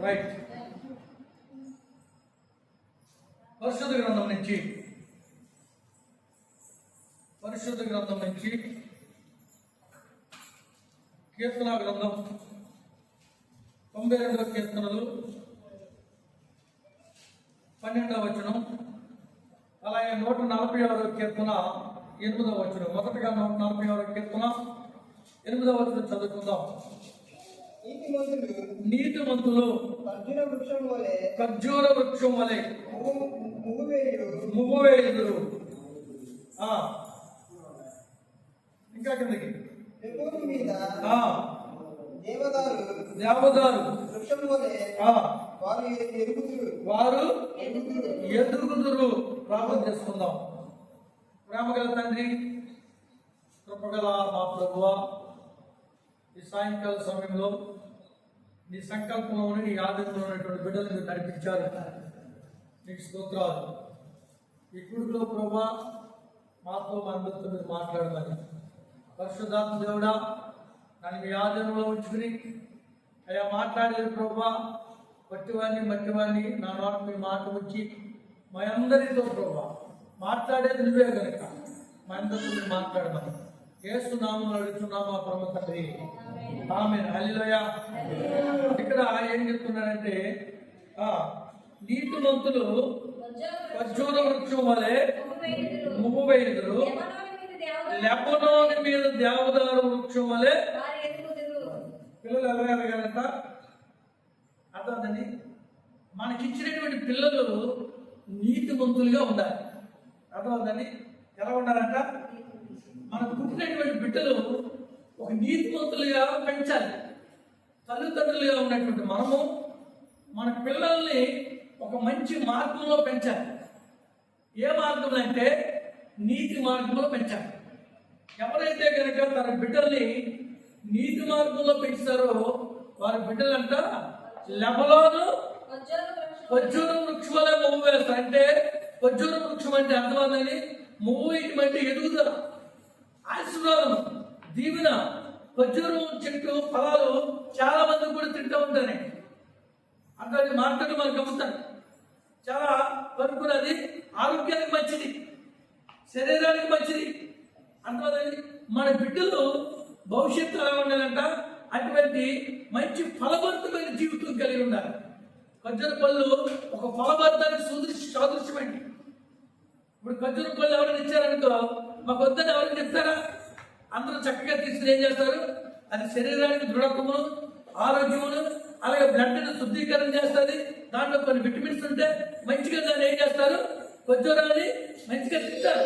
Right పరిశుద్ధ గ్రంథం నుంచి. పరిశుద్ధ గ్రంథం నుంచి. కీర్తన గ్రంథం. తొంభై రెండవ కీర్తనలు. పన్నెండవ వచనం. అలాగే నూట నలభై ఆరో కీర్తన ఎనిమిదవ వచనం. మొదటగా నూట నలభై ఆరో కీర్తన. ఎనిమిదవ వచనం చదువుకుందాం. నీతిమంతులు అర్జున వృక్షం వలె ఖర్జూర వృక్షం వలె ఇంకా కిందకి. మీద దేవదారు దేవదారు. వృక్షం వలె వారు ఎరుగుదురు. వారు ఎదుగుదురు. ప్రార్థన చేసుకుందాం. ప్రేమగల తండ్రి కృపగల మా ప్రభువ ఈ సాయంకాల సమయంలో నీ సంకల్పంలోని నీ ఆధీనంలో ఉన్నటువంటి బిడ్డలు మీరు నడిపించారు నీకు స్తోత్రాలు. ఈ కుడుకులో ప్రభా మాతో మనతో మీరు మాట్లాడమని పరిశుద్ధాత్మ దేవుడా నన్ను మీ ఆధీనంలో ఉంచుకుని అయ్యా మాట్లాడేది ప్రభా పట్టివాడిని మట్టివాడిని నా నోట మీ మాట ఉంచి మా అందరితో ప్రభా మాట్లాడేది నువ్వే కనుక మా అందరితో మీరు మాట్లాడమని. ఏసునామం అడుగుతున్నామా పరమ తండ్రి. ఆమె హల్లిలోయ. ఇక్కడ ఏం చెప్తున్నారంటే ఆ నీతిమంతులు ఖర్జూర వృక్షం వలె ముగ్గు వేయుదురు లెబనోని మీద దేవదారు వృక్షం వలె పిల్లలు ఎలా ఎదగాలంట అర్థమండి మనకిచ్చినటువంటి పిల్లలు నీతిమంతులుగా ఉండాలి. అర్థమవుతుందండి ఎలా ఉండాలంట? మనకు పుట్టినటువంటి బిడ్డలు ఒక నీతిమంతులుగా పెంచాలి. తల్లిదండ్రులుగా ఉన్నటువంటి మనము మన పిల్లల్ని ఒక మంచి మార్గంలో పెంచాలి. ఏ మార్గం అంటే నీతి మార్గంలో పెంచాలి. ఎవరైతే కనుక తన బిడ్డల్ని నీతి మార్గంలో పెంచుతారో వారి బిడ్డలంట లెబలోను వజ్జూర వృక్షం వలె మువ్వు వేస్తారు. అంటే వజ్జూర వృక్షం అంటే అర్థమైందని మువ్వు అంటే ఎదుగుతారు. ఆశీర్వాదం దీవెన ఖర్జూరం చెట్టు ఫలాలు చాలా మంది కూడా తింటూ ఉంటారు. అంటే మార్కెట్ మనకు అమ్ముతారు చాలా వరకు అది ఆరోగ్యానికి మంచిది శరీరానికి మంచిది. అంతమంది మన బిడ్డలు భవిష్యత్తు ఎలా ఉండాలంట? అటువంటి మంచి ఫలవంతమైన జీవితం కలిగి ఉండాలి. ఖర్జూర పళ్ళు ఒక ఫలవంతానికి సుదృశ్య సాదృశ్యమండి ఇప్పుడు ఖర్జూర పళ్ళు ఎవరైనా ఇచ్చారనుకో మాకు వద్దని ఎవరైనా చెప్తారా అందరూ చక్కగా తీసుకుని ఏం చేస్తారు? అది శరీరానికి దృఢత్వమును ఆరోగ్యమును అలాగే బ్లడ్ని శుద్ధీకరణ చేస్తుంది. దాంట్లో కొన్ని విటమిన్స్ ఉంటే మంచిగా దాన్ని ఏం చేస్తారు? ఖర్జూరాన్ని మంచిగా తింటారు.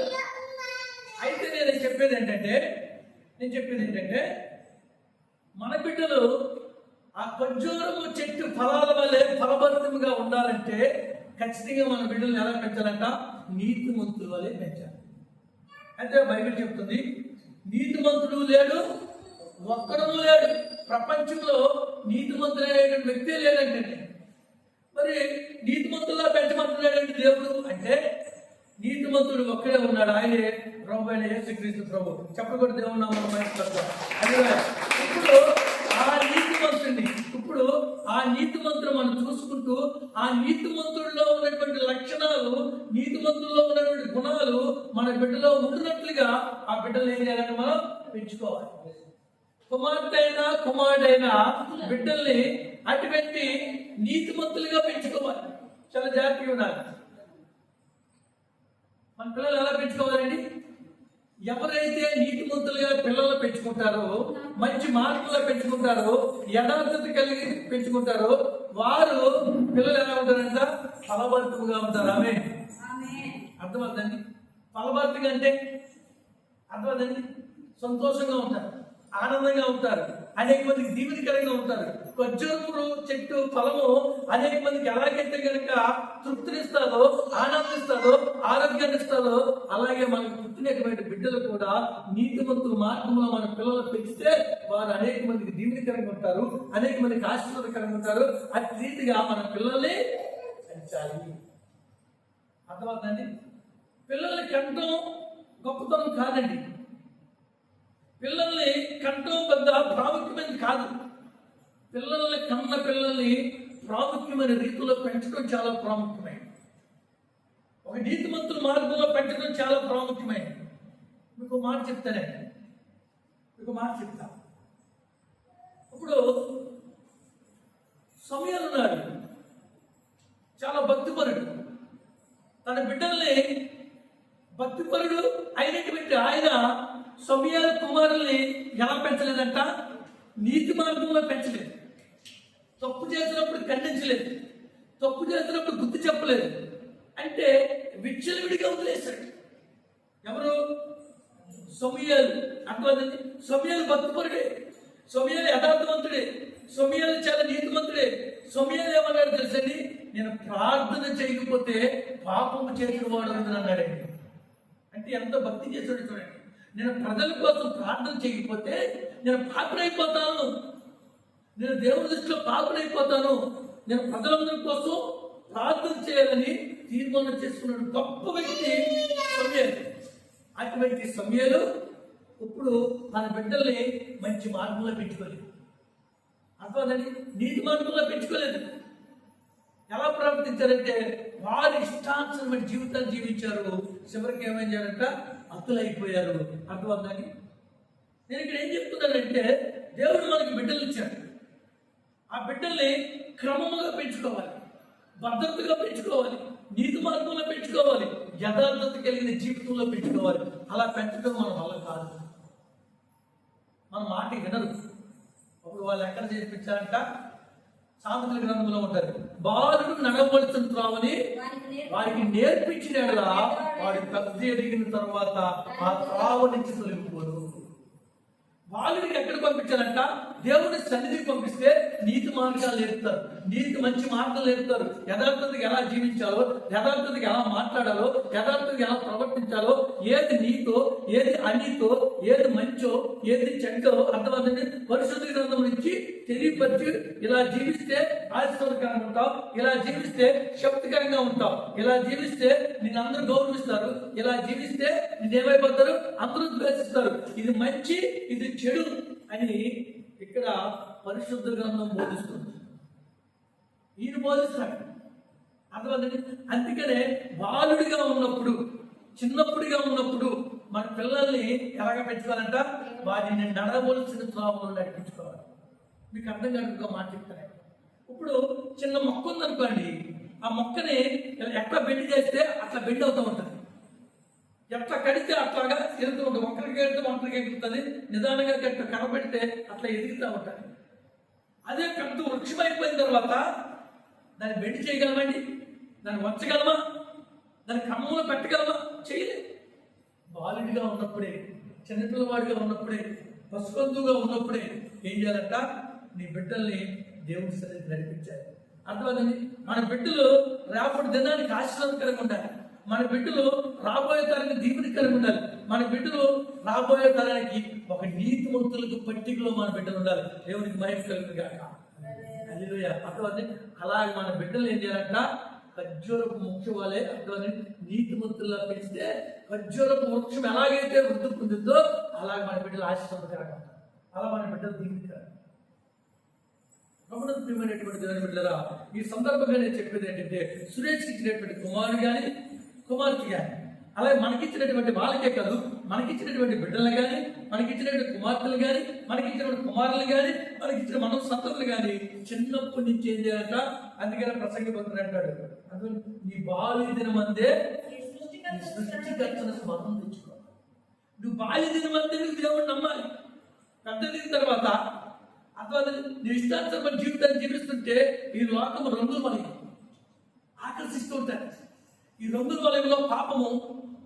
అయితే నేను చెప్పేది ఏంటంటే నేను చెప్పేది ఏంటంటే మన బిడ్డలు ఆ ఖర్జూరము చెట్టు ఫలాల వల్లే ఫలభరితంగా ఉండాలంటే ఖచ్చితంగా మన బిడ్డలు ఎలా పెంచాలంట? నీతిమంతుల వల్లే పెంచాలి. అయితే బైబిల్ చెప్తుంది నీతిమంతుడు లేడు ఒక్కడు లేడు. ప్రపంచంలో నీతిమంతుడైనటువంటి వ్యక్తే లేదంటే మరి నీతిమంతుల్లా పెంచమంటున్నాడంటే దేవుడు? అంటే నీతిమంతుడు ఒక్కడే ఉన్నాడు ఆయనే ప్రభు అయిన యేసుక్రీస్తు ప్రభు. చెప్పకూడదు దేవుడు నామం ఇప్పుడు ఆ ఇప్పుడు ఆ నీతిమంతుడు మనం చూసుకుంటూ ఆ నీతిమంతుడిలో ఉన్నటువంటి లక్షణాలు నీతిమంతుల్లో ఉన్నటువంటి గుణాలు మన బిడ్డలో ఉన్నట్లుగా ఆ బిడ్డలు ఏం చేయాలంటే మనం పెంచుకోవాలి. కుమార్తె అయినా కుమారుడైనా బిడ్డల్ని అటువంటి నీతిమంతులుగా పెంచుకోవాలి. చాలా జాగ్రత్తగా ఉండాలి. మన పిల్లలు ఎలా పెంచుకోవాలండి? ఎవరైతే నీతిమంతులుగా పిల్లలు పెంచుకుంటారో మంచి మార్పులో పెంచుకుంటారో యథార్థత కలిగి పెంచుకుంటారో వారు పిల్లలు ఎలా ఉంటారంట? ఫలభరితముగా ఉంటారు. ఆమె అర్థమవుతుందండి? ఫలభరితంగా అంటే అర్థమవుతుందండి? సంతోషంగా ఉంటారు ఆనందంగా ఉంటారు అనేక మందికి దీవెనకరంగా ఉంటారు. ఖర్జూరపు చెట్టు ఫలము అనేక మందికి ఎలాగైతే కనుక తృప్తినిస్తాదో ఆనందిస్తాదో ఆరోగ్యాన్ని ఇస్తాదో అలాగే మనకు పుట్టినటువంటి బిడ్డలు కూడా నీతిమంతుల మార్గంలో మన పిల్లలు పెంచితే వారు అనేక మందికి దీవెనకరంగా ఉంటారు అనేక మందికి ఆశీర్వాదకరంగా ఉంటారు. అతి రీతిగా మన పిల్లల్ని పెంచాలి. అర్థమవుతుందండి పిల్లల్ని కంటం గొప్పతనం కాదండి. పిల్లల్ని కంటం పెద్ద ప్రాముఖ్యమైనది కాదు. పిల్లల్ని కన్న పిల్లల్ని ప్రాముఖ్యమైన రీతిలో పెంచడం చాలా ప్రాముఖ్యమైనది ఒక నీతిమంతుల మార్గంలో పెంచడం చాలా ప్రాముఖ్యమైనది మీకు మాట చెప్తానే. మీకు మాట చెప్తా. ఇప్పుడు సమయాలు ఉన్నాడు. చాలా భక్తిపరుడు. తన బిడ్డల్ని భక్తిపరుడు అయినటువంటి ఆయన సమయాల కుమారుల్ని ఎలా పెంచలేదంట? నీతి మార్గంలో పెంచ తప్పు చేసినప్పుడు ఖండించలేదు. తప్పు చేసినప్పుడు గుర్తు చెప్పలేదు. అంటే విచ్చలవిడిగా వదిలేశాడు. ఎవరు? సమయాలు. అర్థమైంది సమయాలు భక్తిపరుడే. సమయాలు యథార్థవంతుడే. సమయాలు చాలా నీతిమంతుడే. సమయాలు ఏమన్నాడు తెలుసండి? నేను ప్రార్థన చేయకపోతే పాపము చేసిన వాడు అన్నాడు అంటే ఎంత భక్తి చేశాడు చూడండి. నేను ప్రజల కోసం ప్రార్థన చేయకపోతే నేను పాపనైపోతాను నేను దేవుని దృష్టిలో పాపనైపోతాను నేను ప్రజలందరి కోసం ప్రార్థన చేయాలని తీర్మానం చేసుకున్నాడు. గొప్ప వ్యక్తి సమయాలు. అటువంటి సమయాలు ఇప్పుడు మన బిడ్డల్ని మంచి మార్గంలో పెంచుకోలేదు అర్థమైందండి? నీతి మార్గంలో పెంచుకోలేదు ఎలా ప్రవర్తించారంటే వారి ఇష్టానుసరమైన జీవితాలు జీవించారు. చివరికి ఏమైందంట? అతులైపోయారు. అర్థమవుతుందని నేను ఇక్కడ ఏం చెప్తున్నానంటే దేవుడు మనకి బిడ్డలు ఇచ్చాడు. ఆ బిడ్డల్ని క్రమముగా పెంచుకోవాలి. భద్రతగా పెంచుకోవాలి. నీతి మార్గంలో పెంచుకోవాలి. యథార్థత కలిగిన జీవితంలో పెంచుకోవాలి. అలా పెంచడం మన వల్ల కాదు. మన మాట వినరు. అప్పుడు వాళ్ళు ఎక్కడ చేర్పించారంట? సామెతల గ్రంథంలో ఉంటారు. బాలుడు నడవలసిన త్రావని వారికి నేర్పించిన యెడల వాడి పెద్ద ఎదిగిన తర్వాత ఆ త్రావ నుంచి తొలగిపోరు బాలుడికి ఎక్కడ పంపించారంట? దేవుని సన్నిధికి పంపిస్తే నీతి మార్గాలు నేర్పుతారు. నీతి మంచి మార్గాలు నేర్పుతారు. యథార్థతకి ఎలా జీవించాలో యథార్థతకి ఎలా మాట్లాడాలో యథార్థతకి ఎలా ప్రవర్తించాలో ఏది నీతో ఏది అనీతో ఏది మంచో ఏది చెడ్డో అర్థమవుతుంది పరిశుద్ధ గ్రంథం నుంచి తెలియపరిచి ఇలా జీవిస్తే ఆశీర్వాదకరంగా ఉంటావు ఇలా జీవిస్తే శక్తికరంగా ఉంటావు ఇలా జీవిస్తే నేను అందరూ గౌరవిస్తారు ఇలా జీవిస్తే నిన్నేమైపోతారు అందరూ ద్వేషిస్తారు. ఇది మంచి ఇది చెడు అని ఇక్కడ పరిశుద్ధ గ్రంథం బోధిస్తుంది. ఈయన బోధిస్తాడు. అర్థమైందండి? అందుకనే బాలుడిగా ఉన్నప్పుడు చిన్నప్పుడుగా ఉన్నప్పుడు మన పిల్లల్ని ఎలాగ పెంచుకోవాలంట? వారిని నడవలసిన త్రోవలో నడిపించుకోవాలి. మీకు అర్థం కాకుండా మాట చెప్తాను. ఇప్పుడు చిన్న మొక్క ఉందనుకోండి ఆ మొక్కని ఎట్లా బెండ్ చేస్తే అట్లా బెండ్ అవుతూ ఉంటుంది. ఎట్లా కడితే అట్లాగా ఎదుగుతూ ఉంటుంది ఒక్కరికి కడితే ఒక్కరికి ఎగురుతుంది. నిదానంగా గట్ట కనబెడితే అట్లా ఎదుగుతూ ఉంటుంది అదే పెద్ద వృక్షం అయిపోయిన తర్వాత దాన్ని బెండ్ చేయగలమండి దాన్ని వంచగలమా? దాన్ని క్రమంలో పెట్టగలమా? చేయలేదు బాలుడిగా ఉన్నప్పుడే చిన్నపిల్లవాడిగా ఉన్నప్పుడే పసుకొందుగా ఉన్నప్పుడే ఏం చేయాలంట? నీ బిడ్డల్ని దేవుడి సరే నడిపించాలి. అర్థమైందండి మన బిడ్డలు రేపటి దినానికి ఆశీర్వాదకరంగా ఉండాలి. మన బిడ్డలు రాబోయే తరానికి దీవెనకరంగా ఉండాలి. మన బిడ్డలు రాబోయే తరానికి ఒక నీతిమంతులకు పట్టికలో మన బిడ్డలు ఉండాలి. దేవునికి మహిమ కలుగుతుంది కాక హల్లెలూయా. అలాగే మన బిడ్డలు ఏం చేయాలంట ఖర్జూరపు ముఖ్య వాళ్ళే అర్థమని నీతిమంతుల్లా పెంచితే ఖర్జూరపు వృక్షం ఎలాగైతే వృద్ధి పొందుతుందో అలాగే మన బిడ్డలు ఆశీర్వాదకరంగా అలా మన బిడ్డలు దీవించారు ప్రభుత్వ ప్రియమైనటువంటి దేవుని బిడ్డరా ఈ సందర్భంగా నేను చెప్పేది ఏంటంటే సురేష్ ఇచ్చినటువంటి కుమారుడు కానీ కుమార్తె కానీ అలాగే మనకిచ్చినటువంటి వాళ్ళకే కాదు మనకిచ్చినటువంటి బిడ్డలు కానీ మనకిచ్చినటువంటి కుమార్తెలు కానీ మనకిచ్చినటువంటి కుమారులు కానీ మనకిచ్చిన మన సంతతులు కానీ చిన్నప్పటి నుంచి ఏం చేయాలంట? అందుకనే ప్రసంగ భక్తుడు అంటాడు అందుకని నీ బాల్య దినం అందే నీ సృష్టికర్తన స్మరణ తెచ్చుకో నువ్వు బాల్య దినం అందే నువ్వు దేవుడు నమ్మాలి. పెద్ద దిగిన తర్వాత అథవా నీ ఇష్టానుసరమైన జీవితాన్ని జీవిస్తుంటే ఈ లోకం రంగుల వలయం ఆకర్షిస్తూ ఉంటాయి. ఈ రంగుల వలయంలో పాపము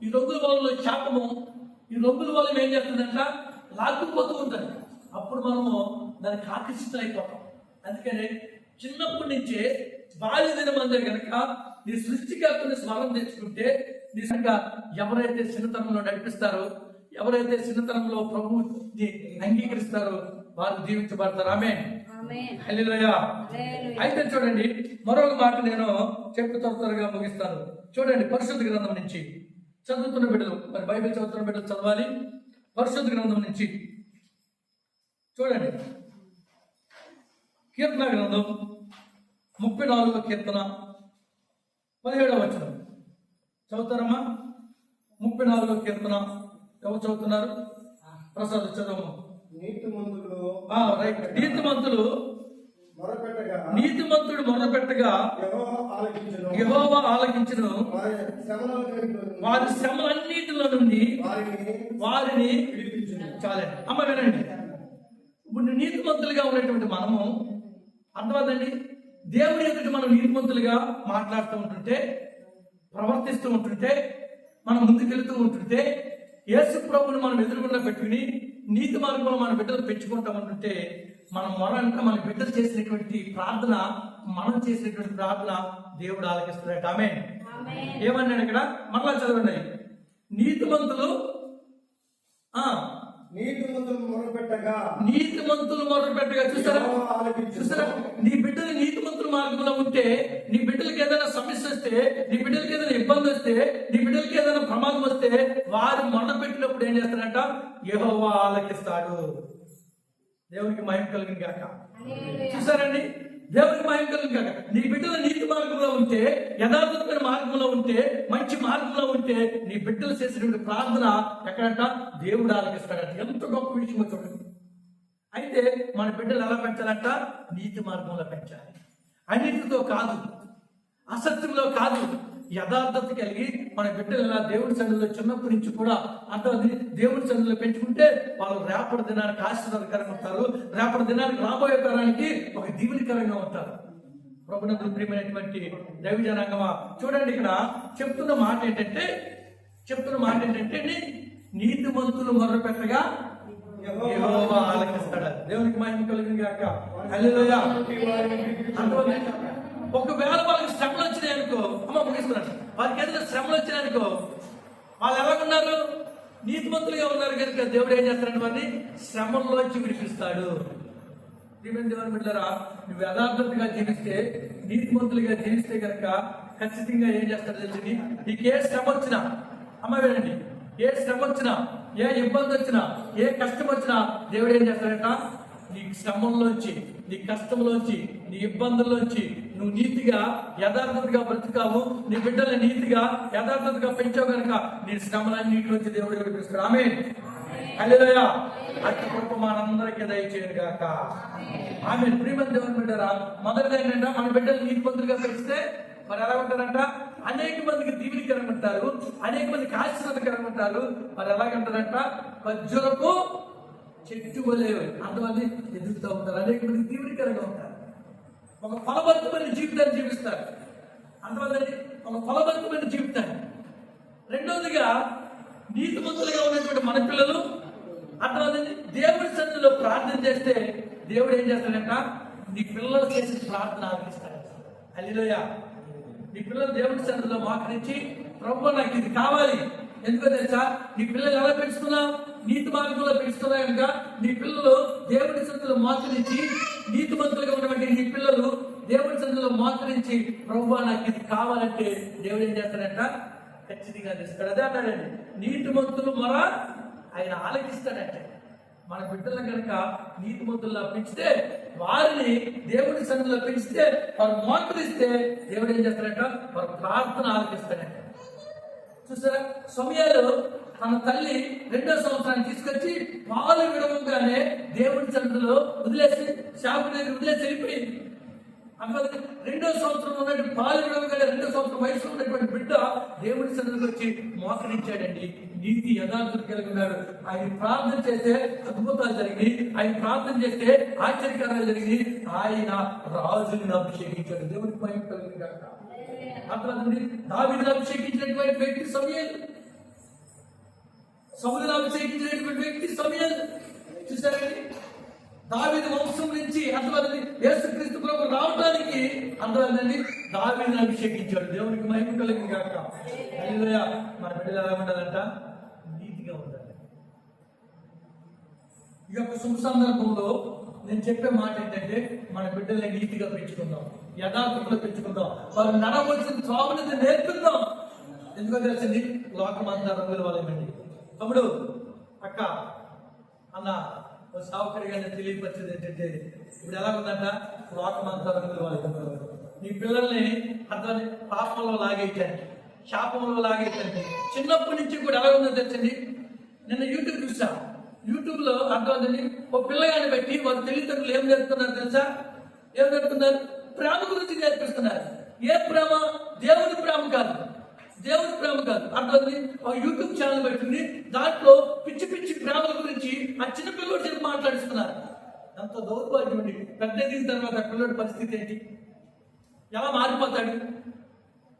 ఈ రంగుల వలయంలో శాపము ఈ రంగుల వలయం ఏం చేస్తుందంట? లాక్కుపోతూ ఉంటుంది. అప్పుడు మనము దానికి ఆకర్షితులైపోతాం. అందుకని చిన్నప్పటి నుంచే బాల్య దినం అందరూ కనుక నీ సృష్టికర్తని స్మరణ తెచ్చుకుంటే నిజంగా ఎవరైతే చిన్నతనంలో నడిపిస్తారో ఎవరైతే చిన్నతనంలో ప్రభుని అంగీకరిస్తారో వారు దీవించబడతారు ఆమె. అయితే చూడండి మరొక మాట నేను చెప్పి త్వర త్వరగా ముగిస్తాను. చూడండి పరిశుద్ధ గ్రంథం నుంచి చదువుతున్న బిడ్డలు మరి బైబిల్ చదువుతున్న బిడ్డలు చదవాలి. పరిశుద్ధ గ్రంథం నుంచి చూడండి. కీర్తన గ్రంథం ముప్పై నాలుగో కీర్తన పదిహేడవ వచనం. చదువుతారమ్మా? ముప్పై నాలుగో కీర్తన. ఎవరు చదువుతున్నారు? ప్రసాద్ చదవము నీతి మందులు ఆ, రైట్. నీతిమంతులు మొరపెట్టగా. నీతిమంతుడు మొదలుపెట్టగా యెహోవా ఆలకించును. వారి శ్రమల వారి శ్రమలన్నిటిలో నుండి వారిని చాలే. అమ్మ వినండి. ఇప్పుడు నీతిమంతులుగా ఉన్నటువంటి మనము అర్థమవుతండి దేవుని ఎదుటి మనం నీతిమంతులుగా మాట్లాడుతూ ఉంటుంటే ప్రవర్తిస్తూ ఉంటుంటే మనం ముందుకెళ్తూ ఉంటుంటే యేసు ప్రభుని మనం ఎదురుగుండా పెట్టుకుని నీతి మార్గంలో మన బిడ్డలు పెంచుకుంటా ఉంటుంటే మనం మొరంట మన బిడ్డలు చేసినటువంటి ప్రార్థన మనం చేసినటువంటి ప్రార్థన దేవుడు ఆలకిస్తున్నాడు. ఆమె ఏమన్నాడు ఇక్కడ? మరలా చదవండి. నీతిమంతులు ఆ నీతి మందులు మొరపెట్టగా. నీతిమంతులు మొదలు పెట్టగా చూసారా చూసారా? నీ బిడ్డలు నీతిమంతుల మార్గంలో ఉంటే నీ బిడ్డలకి ఏదైనా సమస్య వస్తే నీ బిడ్డలకి ఏదైనా ఇబ్బంది వస్తే నీ బిడ్డలకి ఏదైనా ప్రమాదం వస్తే వారు మొదలు పెట్టినప్పుడు ఏం చేస్తారంట? యెహోవా ఆలకిస్తాడు. దేవునికి మహిమ కలిగిన గాక. చూసారండి? దేవునికి మహిమ కలిగిన గాక. నీ బిడ్డలు నీతి మార్గంలో ఉంటే యథార్థమైన మార్గంలో ఉంటే మంచి మార్గంలో ఉంటే నీ బిడ్డలు చేసినటువంటి ప్రార్థన ఎక్కడంట? దేవుడు ఆలకిస్తాడంట. ఎంత గొప్ప విషయం చూడండి. అయితే మన బిడ్డలు ఎలా పెంచాలంట? నీతి మార్గంలో పెంచాలి. అన్నిటితో కాదు. అసత్యంలో కాదు. యథార్థత కలిగి మన బిడ్డలు ఇలా దేవుడి సన్నిధిలో చిన్నప్పటి నుంచి కూడా అంతమంది దేవుడి సన్నిధిలో పెంచుకుంటే వాళ్ళు రేపటి దినానికి ఆశీర్వాదకరంగా ఉంటారు. రేపటి దినానికి రాబోయే తరానికి ఒక దీవునికరంగా ఉంటారు. ప్రభునందు ప్రియమైనటువంటి దైవ జనాంగమా చూడండి ఇక్కడ చెప్తున్న మాట ఏంటంటే చెప్తున్న మాట ఏంటంటే నీతి మంతులు మొదలు పెట్టగా ఆలకిస్తాడు. దేవునికి మహిమ కలిగింది కాక హల్లెలూయా. ఒకవేళ వాళ్ళకి శ్రమలు వచ్చినాయి అనుకో అమ్మ ముగిస్తున్నాను వారికి ఏదైనా శ్రమలు వచ్చినాయి అనుకో వాళ్ళు ఎలాగున్నారు? నీతిమంతులుగా ఉన్నారు కనుక దేవుడు ఏం చేస్తారంటే వారిని? శ్రమంలోంచి విడిపిస్తాడు. దీవెన దేవుని బిడ్డారా నువ్వు యథార్థతగా జీవిస్తే నీతిమంతులుగా జీవిస్తే కనుక ఖచ్చితంగా ఏం చేస్తాడు తెలిసింది నీకు ఏ శ్రమ వచ్చినా అమ్మ వినండి ఏ శ్రమ వచ్చినా ఏ ఇబ్బంది వచ్చినా ఏ కష్టం వచ్చినా దేవుడు ఏం చేస్తాడంట? నీ శ్రమంలోంచి నీ కష్టంలోంచి నీ ఇబ్బందుల్లోంచి నువ్వు నీతిగా యథార్థతగా బ్రతుకావు. నీ బిడ్డల్ని నీతిగా యథార్థతగా పెంచావు కనుక నీ శ్రమలన్నింటిలోంచి దేవుడు విడిపిస్తాడు. ఆమె హల్లెలూయా. అట్టి కృప మనందరికీ దయచేయను గాక. ఆమె ప్రియమైన దేవుని బిడ్డరా మొదటిది ఏంటంటే మన బిడ్డలు నీతి మంత్రులుగా పెంచితే మరి ఎలా ఉంటారంట? అనేక మందికి దీవెనికరంగా ఉంటారు అనేక మందికి ఆశీర్వాదకరంగా ఉంటారు. మరి ఎలాగంటారంట? వజ్రులకు చెట్టు వలె అంతమంది ఎదుగుతూ ఉంటారు. అనేక మంది తీవ్రీకరంగా ఉంటారు. ఒక ఫలవంతమైన జీవితాన్ని జీవిస్తారు. అంతమంది ఒక ఫలవంతమైన జీవితాన్ని. రెండవదిగా నీతిమంతులుగా ఉన్నటువంటి మన పిల్లలు అర్థమైంది దేవుడి సన్నిధిలో ప్రార్థన చేస్తే దేవుడు ఏం చేస్తాడంట? నీ పిల్లలు చేసే ప్రార్థన ఆలకిస్తాడు. అల్లిలోయ నీ పిల్లలు దేవుడి సన్నిధిలో మోకరించి ప్రభు నాకు ఇది కావాలి. ఎందుకో తెలుసా? నీ పిల్లలు ఎలా పెంచుతున్నావు? నీతి మార్గంలో పెంచుతున్నాయంట కనుక నీ పిల్లలు దేవుడి సన్నిధిలో నీతి నీతిమంతులుగా ఉన్నటువంటి నీ పిల్లలు దేవుడి సంతలో మోచరించి ప్రభు నాకు ఇది కావాలంటే దేవుడు ఏం చేస్తాడంట? ఖచ్చితంగా తెస్తాడు అదే అన్నాడండి. నీతిమంతులు మర ఆయన ఆలకిస్తాడంటే. మన బిడ్డలను కనుక నీతి మంతుల్లో పెంచితే వారిని దేవుడి సన్నిధిలో పెంచితే వారు మోకరిస్తే దేవుడు ఏం చేస్తాడంట? వారు ప్రార్థన ఆలకిస్తాడంట. చూసారా? సమయాలు తన తల్లి రెండో సంవత్సరాన్ని తీసుకొచ్చి పాలు విడవగానే దేవుడి చంద్రలో వదిలేసి షాపు దగ్గర వదిలేసి వెళ్ళిపోయింది. అమ్మది రెండో సంవత్సరం ఉన్నటువంటి పాలు విడవగానే రెండో సంవత్సరం వయసు ఉన్నటువంటి బిడ్డ దేవుడి సన్నిధికి వచ్చి మోకరించాడండి. నీతి యథార్థులు కలిగి ఉన్నాడు. ఆయన ప్రార్థన చేస్తే అద్భుతాలు జరిగి ఆయన ప్రార్థన చేస్తే ఆశ్చర్యకరాలు జరిగి ఆయన రాజుని అభిషేకించాడు. దేవుడి మహిమ కలిగిన కాక దావిని అభిషేకించినటువంటి వ్యక్తి సమయాలు. సముద్రం అభిషేకించినటువంటి వ్యక్తి సమయం చూసారండి దావిది వంశం నుంచి అర్థమైంది యేసుక్రీస్తు ప్రభు రావడానికి అర్థమైందండి దావిని అభిషేకించాడు. దేవునికి మహిమ కలిగింది కాక మన బిడ్డలు ఎలా ఉండాలంట? నీతిగా ఉండాలి. ఈ యొక్క శుభ సందర్భంలో నేను చెప్పే మాట ఏంటంటే మన బిడ్డల్ని నీతిగా పెంచుకుందాం. యథార్థంలో పెంచుకుందాం. వారు నడవలసిన త్రావుని నేర్పిద్దాం. ఎందుకో తెలిసింది? లోకమంతా రంగుల వాళ్ళేమండి తమ్ముడు అక్క అన్న ఓ తెలియపరిచేది ఏంటంటే ఇప్పుడు ఎలా ఉందంట లోకమంతా రంగుల నీ పిల్లల్ని అర్థం పాపంలో లాగేయటానికి శాపంలో లాగేయటానికి చిన్నప్పటి నుంచి కూడా ఎలా ఉందో తెచ్చండి నిన్న యూట్యూబ్ చూసా. యూట్యూబ్లో అర్థమైందండి. ఓ ఒక పిల్లగాని పెట్టి వారి తల్లిదండ్రులు ఏం నేర్పుతున్నారు తెలుసా? ఏం నేర్పుతున్నారు? ప్రేమ గురించి నేర్పిస్తున్నారు. ఏ ప్రేమ? దేవుని ప్రేమ కాదు. దేవుని ప్రేమ కాదు. అర్థమైంది? ఒక యూట్యూబ్ ఛానల్ పెట్టింది దాంట్లో పిచ్చి పిచ్చి ప్రేమల గురించి ఆ చిన్న పిల్లోడు చెప్పి మాట్లాడిస్తున్నారు. అంత దౌర్భాగ్యం ఉండి పెద్ద తీసిన తర్వాత ఆ పిల్లడి పరిస్థితి ఏంటి? ఎలా మారిపోతాడు?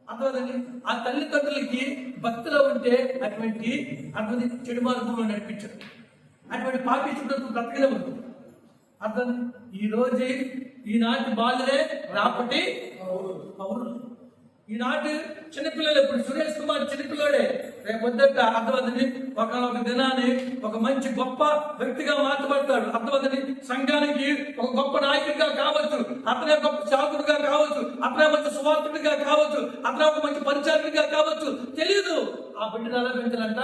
అర్థమైందండి? ఆ తల్లిదండ్రులకి భక్తిలో ఉంటే అటువంటి అటువంటి చెడు మార్గంలో నడిపించరు. అటువంటి పాపించుకుంటూ ఉంది అర్థం ఈ రోజు ఈనాటి బాలులే రాపటి పౌరులు ఈనాటి చిన్నపిల్లలు ఇప్పుడు సురేష్ కుమార్ చిన్నపిల్లడే. రేపు వద్దట అర్థమవుతుంది ఒక ఒక దినాన్ని ఒక మంచి గొప్ప వ్యక్తిగా మార్చబడతాడు. అర్థమవుతుంది సంఘానికి ఒక గొప్ప నాయకుడిగా కావచ్చు అతనే గొప్ప చాకుడుగా కావచ్చు అతనే మంచి సువార్తుడిగా కావచ్చు అతనే ఒక మంచి పరిచారకుడిగా కావచ్చు. తెలియదు ఆ బిడ్డను ఎలా పెంచాలంట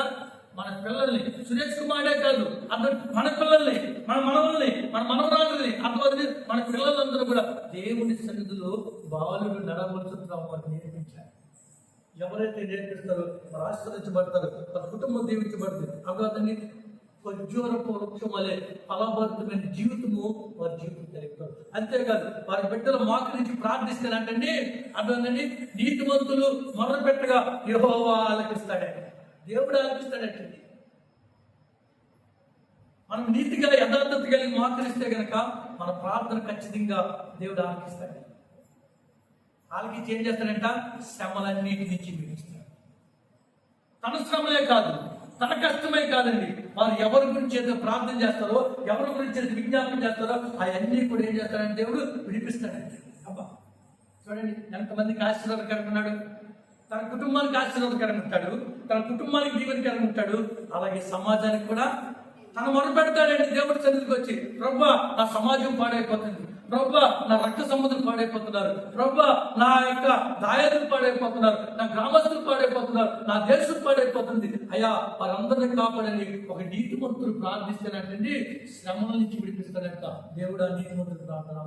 మన పిల్లల్ని సురేష్ కుమారే కాదు అతను మన పిల్లల్ని మన మనవల్ని మన మనవరాలని అర్థమవుతుంది. మన పిల్లలందరూ కూడా దేవుని సన్నిధిలో బాలుడు నడవలసిన అని నేర్పించారు. ఎవరైతే నేర్పిస్తారో వారు ఆశ్రయించబడతారు వారి కుటుంబం దీవించబడుతుంది. అర్థమవుతుంది ఖర్జూరపు వృక్షం వలె ఫలభరితమైన జీవితము వారి జీవితం తెలుపుతారు అంతేకాదు వారి బిడ్డల మాకు నుంచి ప్రార్థిస్తారంటండి అర్థమండి నీతిమంతులు మొదలు పెట్టగా యహోవా ఆలకిస్తాడే దేవుడు ఆలకిస్తాడటండి మనం నీతిగా యథార్థత కలిగి మోకరిస్తే గనక మన ప్రార్థన ఖచ్చితంగా దేవుడు ఆలకిస్తాడు. ఆలకించి ఏం చేస్తాడంట? శ్రమలన్నిటి నుంచి విడిస్తాడు తన శ్రమలే కాదు తన కష్టమే కాదండి. వారు ఎవరి గురించి అయితే ప్రార్థన చేస్తారో ఎవరి గురించి అయితే విజ్ఞాపన చేస్తారో అవన్నీ కూడా ఏం చేస్తాడంటే దేవుడు విడిపిస్తాడండి అబ్బా చూడండి ఎంతమందికి ఆశీర్వాదకరంగా ఉన్నాడు? తన కుటుంబానికి ఆశీర్వాదకరంగా ఉంటాడు. తన కుటుంబానికి దీవెనకరంగా ఉంటాడు. అలాగే సమాజానికి కూడా తన మొదలు పెడతాడండి దేవుడి సన్నిధికి వచ్చి ప్రభా నా సమాజం పాడైపోతుంది. ప్రభా నా రక్త సంబంధులు పాడైపోతున్నారు. ప్రభా నా యొక్క దాయాదులు పాడైపోతున్నారు. నా గ్రామస్తులు పాడైపోతున్నారు. నా దేశం పాడైపోతుంది. అయ్యా వారందరినీ కాపాడని ఒక నీతిమంతుడు ప్రార్థిస్తానంటండి శ్రమల నుంచి విడిపిస్తానంట దేవుడు ఆ నీతిమంతుడు ప్రార్థన.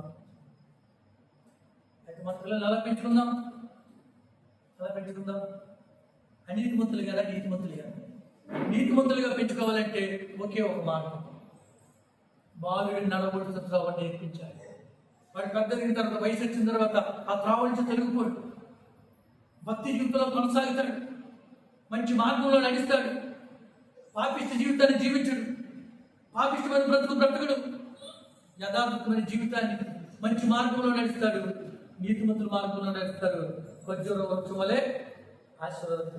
అయితే మన పిల్లలు ఎలా పెంచుకుందాం? ఎలా పెంచుకుందాం అనీతిమంతులు ఎలా నీతిమంతులు కదా నీతిమంతులుగా పెంచుకోవాలంటే ఒకే ఒక మార్గం. బాలుడిని నడవలసిన త్రోవ నేర్పించాలి. వాడు పెద్ద తర్వాత వయసు వచ్చిన తర్వాత ఆ త్రోవ నుంచి తొలగిపోడు భక్తి జీవితంలో కొనసాగుతాడు. మంచి మార్గంలో నడుస్తాడు. పాపిష్ట జీవితాన్ని జీవించడు. పాపిష్టమైన బ్రతుకు బ్రతకడు. యథార్థమైన జీవితాన్ని మంచి మార్గంలో నడుస్తాడు. నీతిమంతుల మార్గంలో నడుస్తాడు. వజ్ర వృక్షం వలె ఆశీర్వాదం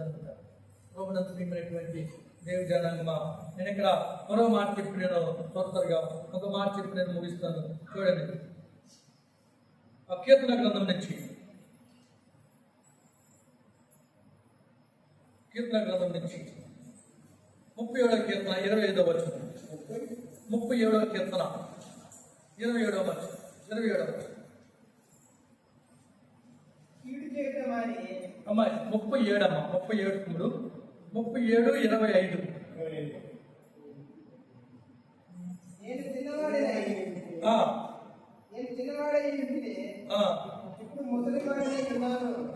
ప్రభుత్వమైనటువంటి దేవి జనాంగమా నేను ఇక్కడ మరో మాట చెప్పి నేను త్వర త్వరగా ఒక మాట చెప్పి నేను ముగిస్తాను. చూడండి. ఆ కీర్తన గ్రంథం నుంచి. కీర్తన గ్రంథం నుంచి. ముప్పై ఏడవ కీర్తన ఇరవై ఐదవ వచనం. ముప్పై ఏడవ కీర్తన ఇరవై ఏడవ వచనం ఇరవై ఏడవ వచనం. కీడు చేయటం అని అమ్మాయి ముప్పై ముప్పై ఏడు మూడు ముప్పై ఏడు ఇరవై ఐదు.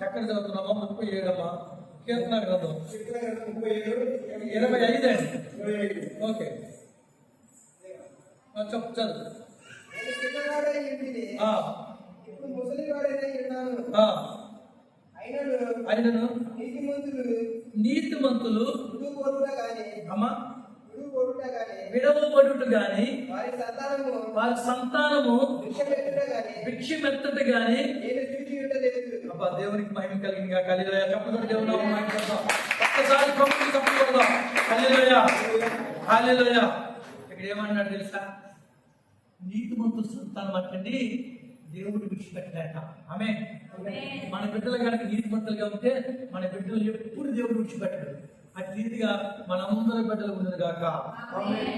ఎక్కడ చదువుతున్నామా ముప్పై ఏడమ్మా కీర్తన గ్రంథం. ముప్పై ఏడు. ఇరవై ఐదు అండి. ఓకే. చెప్పు చదువు. ముసలివాడినై అయినను నీతిమంతులు. నీతిమంతులు. విడవబడుట గాని. వారి సంతానము. వారి సంతానము. భిక్ష పెట్టుట గాని. అబ్బా దేవునికి మహిమ కలిగిందిగా కలిలోయ చెప్పకుండా దేవుడు కలుగుదాం. ఒక్కసారి ప్రభుత్వం చెప్పకూడదాం కలిలోయ హాలిలోయ ఇక్కడ ఏమన్నాడు తెలుసా? నీతిమంతుల సంతానం అంటండి దేవుడు విడిచిపెట్టలేక ఆమె మన బిడ్డలు కనుక నీతిమంతులుగా ఉంటే మన బిడ్డలు ఎప్పుడు దేవుడు విడిచిపెట్టడు అటు రీతిగా మన అందరి బిడ్డలు ఉన్నది గాక.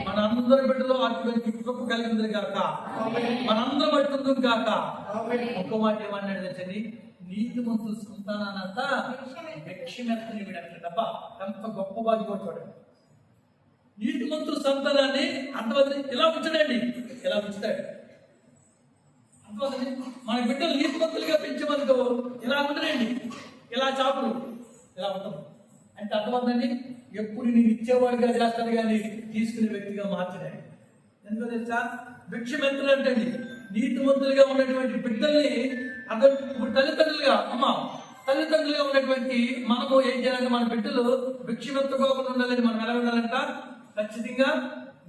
మన అందరి బిడ్డలో అటువంటి కృప కలిగింది గాక. మనందరం పడుతుంది గాక. ఒక్క మాట ఏమన్నాడు తెలుసండి? నీతిమంతుల సంతానానంతా భిక్షమెత్తని విడట్టడబ్బా ఎంత గొప్ప భాగ్యం చూడండి. నీతిమంతుల సంతానాన్ని అర్థవద్దని ఇలా ఉంచడండి? ఇలా ఉంచుతాడు? మన బిడ్డలు నీతిమంతులుగా పెంచమనుకో ఇలా ఉండరండి ఇలా చాపులు. ఇలా ఉంటాం. అంటే అర్థమవుతుందండి? ఎప్పుడు నేను ఇచ్చేవాడిగా చేస్తాను కానీ తీసుకునే వ్యక్తిగా మార్చడండి ఎందుకో తెలుసా? భిక్షమెత్తులు అంటండి నీతిమంతులుగా ఉన్నటువంటి బిడ్డల్ని అర్థం ఇప్పుడు తల్లిదండ్రులుగా అమ్మ తల్లిదండ్రులుగా ఉన్నటువంటి మనము ఏం చేయాలంటే మన బిడ్డలు భిక్షమెత్తుకోకుండా ఉండాలని మనం ఎలా ఉండాలంట? ఖచ్చితంగా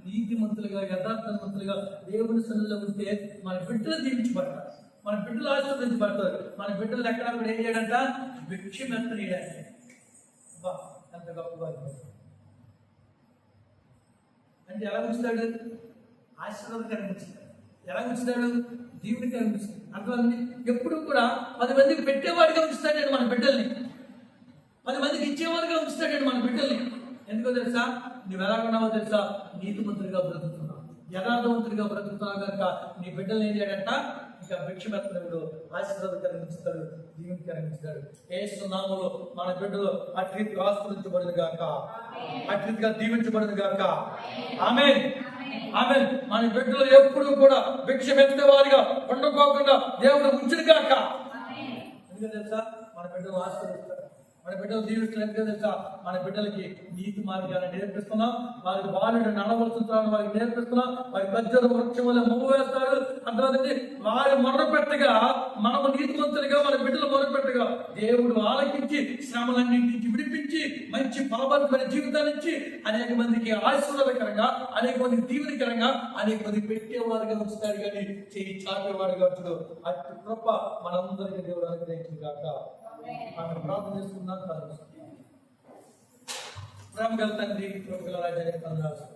నీతిమంతులుగా యథార్థవంతులుగా దేవుని సన్నిలో ఉంటే మన బిడ్డలు దీవించబడతారు. మన బిడ్డలు ఆశీర్వదించబడతారు. మన బిడ్డలు ఎక్కడ కూడా ఏం చేయడంట? భిక్షమెత్తనీయడానికి. అబ్బా, ఎంత గొప్పగా అంటే ఎలా ఉంచుతాడు ఆశీర్వాదం కనిపించాడు ఎలా ఉంచుతాడు దీవుడికరంగా ఉంచుతాడు అర్థమైంది ఎప్పుడు కూడా పది మందికి పెట్టేవాడిగా ఉంచుతాడండి మన బిడ్డల్ని. పది మందికి ఇచ్చేవాడిగా ఉంచుతాడండి మన బిడ్డల్ని. ఎందుకో తెలుసా? నువ్వు ఎలా ఉన్నావో తెలుసా? నీతిమంతుడిగా బ్రతుకుతున్నావు. యథార్థవంతుడిగా బ్రతుకుతున్నావు కనుక నీ బిడ్డలు ఏం చేయడంట? ఇంకా భిక్షమెత్తనుడు ఆశీర్వాదకరంగా ఉంచుతాడు దీవుడికరంగా ఉంచుతాడు ఏ నామములో మన బిడ్డలు అటు రీతిగా ఆస్వాదించబడదు గాక. అటు రీతిగా దీవించబడదు గాక. ఆమె ఆమె మన బిడ్డలు ఎప్పుడు కూడా భిక్షమెత్తే వారిగా ఉండకోకుండా దేవుడు ఉంచుడు గాక. ఎందుకంటే తెలుసా? మన బిడ్డలు ఆశీర్వదిస్తారు. మన బిడ్డలు దీవిస్తులు ఎందుకంటే తెలుసా? మన బిడ్డలకి నీతి మార్గాన్ని నేర్పిస్తున్నాం. వారికి బాలుడు నడవలసిన వారికి నేర్పిస్తున్నాం. వారి మధ్యలో వృక్షం వల్ల మువ్వు వేస్తాడు అర్థమైందండి వారి మొరపెట్టగా మనము నీతిమంతులుగా మన బిడ్డలు మొరపెట్టగా దేవుడు ఆలకించి శ్రమలన్నింటి నుంచి విడిపించి మంచి ఫలభరితమైన జీవితాన్ని ఇచ్చి అనేక మందికి ఆశీర్వాదకరంగా అనేక మందికి దీవెనకరంగా అనేక మంది పెట్టేవారుగా ఉంచుతాడు. కానీ చేయి చాపేవాడుగా ఉంచడు అటు కృప మనందరికీ దేవుడు అనుగ్రహించింది కాక అక్కడ ప్రార్థన చేసుకున్నాను ప్రేమ గల తండ్రి కృపగల రాజానికి వందనాలు.